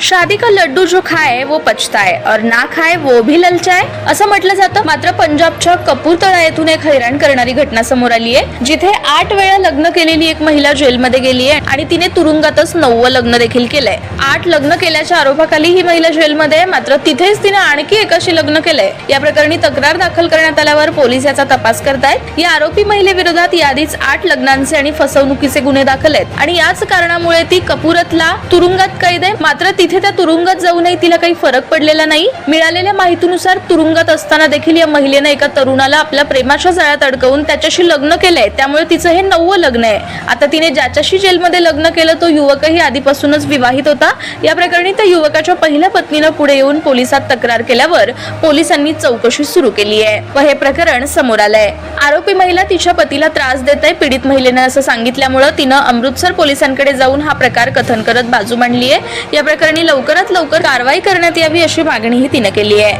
शादी का लड्डू जो खाए वो पचताय और ना खाए वो भी ललचाय असं म्हटलं जातं. मात्र पंजाबच्या कपूरतळा येथून एक हैराण करणारी घटना समोर आली आहे जिथे आठ वेळा लग्न केलेली एक महिला जेलमध्ये गेली आहे आणि तिने तुरुंगातच नववं लग्न देखील केलंय. आठ लग्न केल्याच्या आरोपाखाली ही महिला जेलमध्ये आहे, मात्र तिथेच तिने आणखी एकाशी लग्न केलंय. या प्रकरणी तक्रार दाखल करण्यात आल्यावर पोलीस याचा तपास करतायत. या आरोपी महिलेविरोधात याआधीच आठ लग्नांचे आणि फसवणुकीचे गुन्हे दाखल आहेत. आणि याच कारणामुळे ती कपूरतला तुरुंगात कैद आहे मात्र तिथे त्या तुरुंगात जाऊनही तिला काही फरक पडलेला नाही. मिळालेल्या माहितीनुसार तुरुंगात असताना देखील या महिलेनं एका तरुणाला आपल्या प्रेमाच्या जाळ्यात अडकवून त्याच्याशी लग्न केलंय. त्यामुळे तिचं हे नववं लग्न आहे. आता तिने ज्याच्याशी जेलमध्ये लग्न केलं तो युवकही आधीपासूनच विवाहित होता. या प्रकरणी त्या युवकाच्या पहिल्या पत्नीनं पुढे येऊन पोलिसात तक्रार केल्यावर पोलिसांनी चौकशी सुरू केली आहे. व हे प्रकरण समोर आलंय. आरोपी महिला तिच्या पतीला त्रास देत आहे पीडित महिलेनं असं सांगितल्यामुळं तिनं अमृतसर पोलिसांकडे जाऊन हा प्रकार कथन करत बाजू मांडली आहे या प्रकरणी लवकरात लवकर कारवाई करण्यात यावी अशी मागणीही तिनं केली आहे.